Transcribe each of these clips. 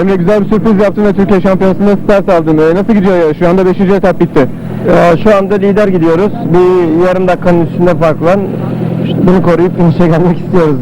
Emre güzel bir sürpriz yaptın ve Türkiye Şampiyonası'nda start aldın. Ee, nasıl gidiyor ya? Şu anda 5. etap bitti. Ee, şu anda lider gidiyoruz. Bir yarım dakikanın üstünde farkla bunu koruyup finişe gelmek istiyoruz.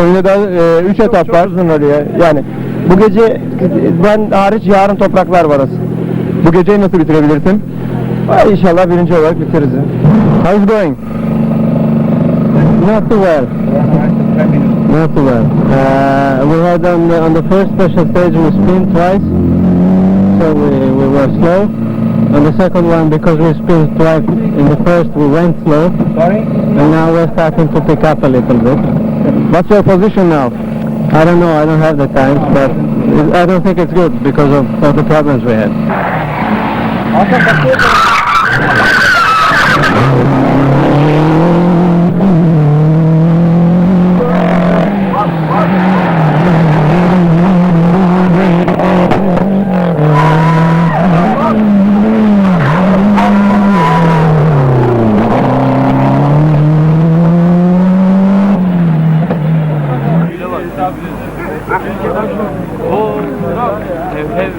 Önüne daha 3 e, üç etap çok, çok var. Uzun oluyor. Yani bu gece ben hariç yarın topraklar var aslında. Bu geceyi nasıl bitirebilirsin? Ay, İnşallah birinci olarak bitiririz. How is it going? Not too well. Not too well. Uh, we had on the, on the first special stage we spin twice, so we, we were slow. On the second one, because we spin twice in the first, we went slow. Sorry? And now we're starting to pick up a little bit. What's your position now? I don't know, I don't have the times, but I don't think it's good because of, of the problems we had. Ở trong cái kia Ev, ev.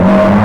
Amen.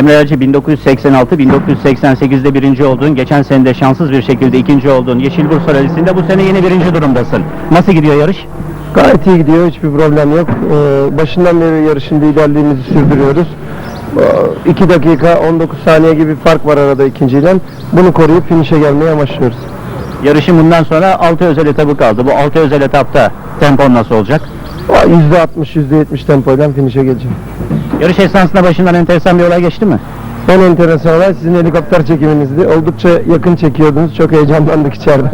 Emre Elci 1986-1988'de birinci oldun. Geçen sene de şanssız bir şekilde ikinci oldun. Yeşil Bursa Rally'sinde bu sene yine birinci durumdasın. Nasıl gidiyor yarış? Gayet iyi gidiyor, hiçbir problem yok. Ee, başından beri yarışın liderliğimizi sürdürüyoruz. 2 dakika 19 saniye gibi fark var arada ikinciyle. Bunu koruyup finish'e gelmeye amaçlıyoruz. Yarışın bundan sonra 6 özel etabı kaldı. Bu 6 özel etapta tempon nasıl olacak? %60, %70 tempoyla finish'e geleceğim. Yarış esnasında başından enteresan bir olay geçti mi? En enteresan olay sizin helikopter çekiminizdi. Oldukça yakın çekiyordunuz. Çok heyecanlandık içeride.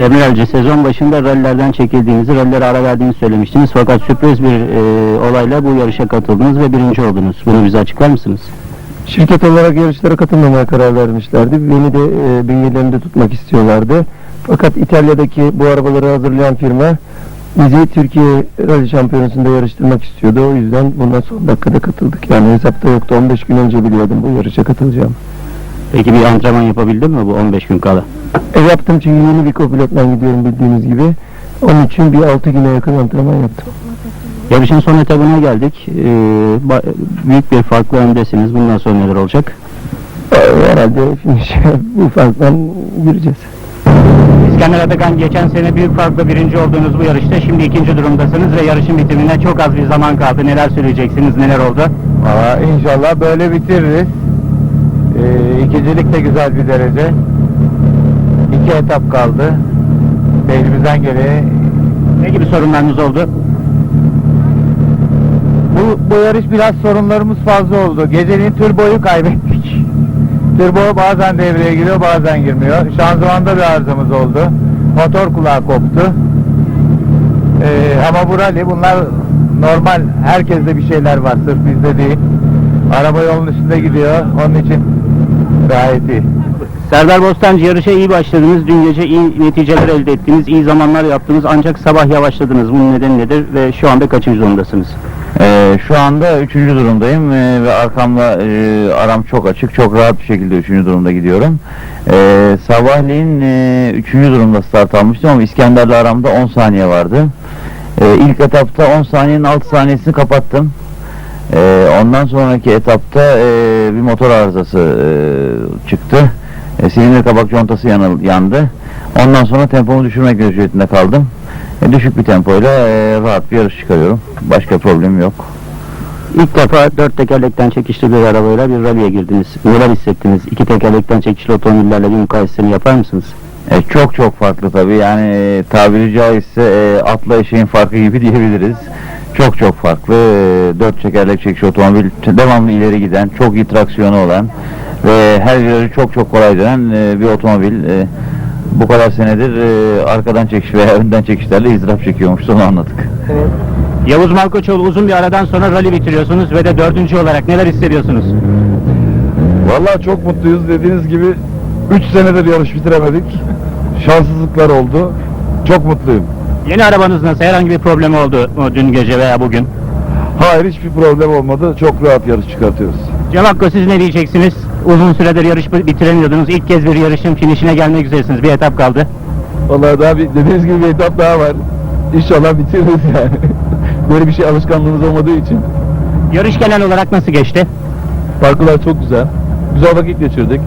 Emre Elci sezon başında rallilerden çekildiğinizi, rallilere ara verdiğinizi söylemiştiniz. Fakat sürpriz bir e, olayla bu yarışa katıldınız ve birinci oldunuz. Bunu bize açıklar mısınız? Şirket olarak yarışlara katılmamaya karar vermişlerdi. Beni de e, bünyelerinde tutmak istiyorlardı. Fakat İtalya'daki bu arabaları hazırlayan firma Bizi Türkiye Rally Şampiyonası'nda yarıştırmak istiyordu. O yüzden buna son dakikada katıldık. Yani hesapta yoktu. 15 gün önce biliyordum bu yarışa katılacağım. Peki bir antrenman yapabildin mi bu 15 gün kala? E yaptım çünkü yeni bir kopilotla gidiyorum bildiğiniz gibi. Onun için bir 6 güne yakın antrenman yaptım. Yarışın son etabına geldik. Ee, büyük bir farklı öndesiniz. Bundan sonra neler olacak? E, herhalde finish bu farktan gireceğiz. İskender Atakan geçen sene büyük farkla birinci olduğunuz bu yarışta şimdi ikinci durumdasınız ve yarışın bitimine çok az bir zaman kaldı. Neler söyleyeceksiniz? Neler oldu? Valla inşallah böyle bitiririz. Ee, ikincilik de güzel bir derece. İki etap kaldı. Elimizden geri Ne gibi sorunlarınız oldu? Bu, bu yarış biraz sorunlarımız fazla oldu. Gecenin turboyu kaybettik. Turbo bazen devreye giriyor bazen girmiyor. Şanzımanda bir arızamız oldu. Motor kulağı koptu. Ee, ama bu rally bunlar normal. Herkeste bir şeyler var sırf bizde değil. Araba yolun üstünde gidiyor. Onun için gayet iyi. Serdar Bostancı yarışa iyi başladınız. Dün gece iyi neticeler elde ettiniz. iyi zamanlar yaptınız. Ancak sabah yavaşladınız. Bunun nedeni nedir? Ve şu anda kaçıncı durumdasınız? Ee, şu anda üçüncü durumdayım ee, ve arkamla e, aram çok açık, çok rahat bir şekilde üçüncü durumda gidiyorum. Ee, sabahleyin e, üçüncü durumda start almıştım ama İskender'le aramda 10 saniye vardı. Ee, ilk etapta 10 saniyenin 6 saniyesini kapattım. Ee, ondan sonraki etapta e, bir motor arızası e, çıktı. E, silindir kabak contası yanı- yandı. Ondan sonra tempomu düşürmek mecburiyetinde kaldım. E, düşük bir tempoyla e, rahat bir yarış çıkarıyorum. Başka problemim yok. İlk defa dört tekerlekten çekişli bir arabayla bir rally'e girdiniz. Neler hissettiniz? İki tekerlekten çekişli otomobillerle bir mukayesesini yapar mısınız? E, çok çok farklı tabii. Yani e, tabiri caizse e, atla eşeğin farkı gibi diyebiliriz. Çok çok farklı. E, dört tekerlek çekiş otomobil devamlı ileri giden, çok iyi traksiyonu olan ve her virajı çok çok kolay dönen e, bir otomobil. E, bu kadar senedir e, arkadan çekiş veya önden çekişlerle izdırap çekiyormuş. Onu anladık. Yavuz Malkoçoğlu uzun bir aradan sonra rally bitiriyorsunuz ve de dördüncü olarak neler hissediyorsunuz? Vallahi çok mutluyuz. Dediğiniz gibi 3 senedir yarış bitiremedik. Şanssızlıklar oldu. Çok mutluyum. Yeni arabanız nasıl? Herhangi bir problem oldu mu dün gece veya bugün? Hayır hiçbir problem olmadı. Çok rahat yarış çıkartıyoruz. Cem Hakkı siz ne diyeceksiniz? Uzun süredir yarış bitiremiyordunuz. İlk kez bir yarışın finişine gelmek üzeresiniz. Bir etap kaldı. Vallahi daha bir, dediğiniz gibi bir etap daha var. İnşallah bitiririz yani. Böyle bir şey alışkanlığımız olmadığı için. Yarış genel olarak nasıl geçti? Parkurlar çok güzel. Güzel vakit geçirdik.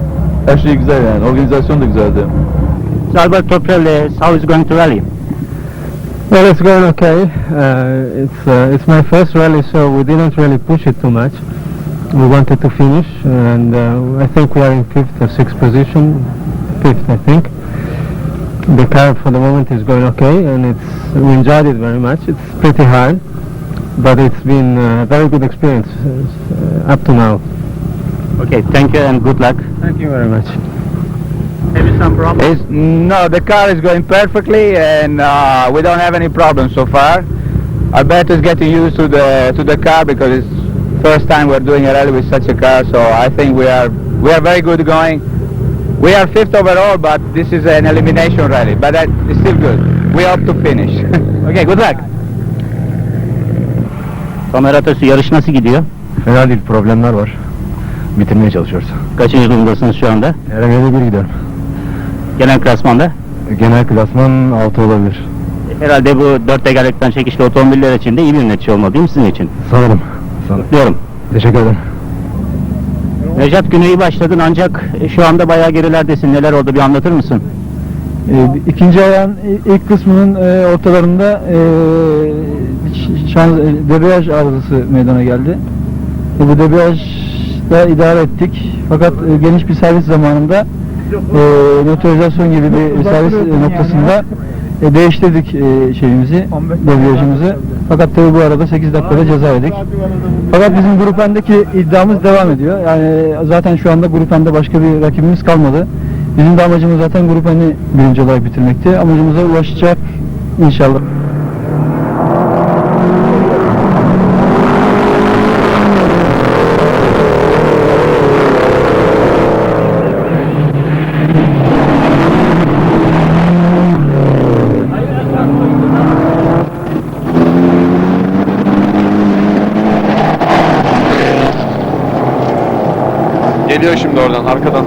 Her şey güzel yani. Organizasyon da güzeldi. Albert Toprelle, how is going to rally? Well, it's going okay. Uh, it's uh, it's my first rally, so we didn't really push it too much. We wanted to finish, and uh, I think we are in fifth or sixth position. Fifth, I think. The car for the moment is going okay, and it's we enjoyed it very much. It's pretty hard, but it's been a very good experience uh, up to now. Okay, thank you and good luck. Thank you very much. Maybe some problem? It's, no, the car is going perfectly, and uh, we don't have any problems so far. Alberto is getting used to the to the car because it's first time we're doing a rally with such a car. So I think we are we are very good going. We are fifth overall, but this is an elimination rally, but that is still good. We hope to finish. Okay, good luck. Somer Atatürk yarış nasıl gidiyor? Fena değil. Problemler var. Bitirmeye çalışıyoruz. Kaçıncı durumdasınız şu anda? Herhangi bir gidiyorum. Genel klasmanda? Genel klasman 6 olabilir. Herhalde bu dört tekerlekten çekişli otomobiller için de iyi bir netice olmalı değil mi sizin için? Sanırım. Sanırım. Diyorum. Teşekkür ederim. Necat günü iyi başladın ancak şu anda bayağı gerilerdesin. Neler oldu bir anlatır mısın? Ee, ikinci ayağın ilk kısmının e, ortalarında e, şans, e, debriyaj arızası meydana geldi. E, bu debriyajda idare ettik. Fakat e, geniş bir servis zamanında e, motorizasyon gibi bir servis noktasında e, değiştirdik e, şeyimizi, debriyajımızı. Fakat tabi bu arada 8 dakikada ceza yedik. Fakat bizim Grup N'deki iddiamız devam ediyor. Yani zaten şu anda Grup N'de başka bir rakibimiz kalmadı. Bizim de amacımız zaten Grup N'i birinci olarak bitirmekti. Amacımıza ulaşacak inşallah. Oradan arkadan.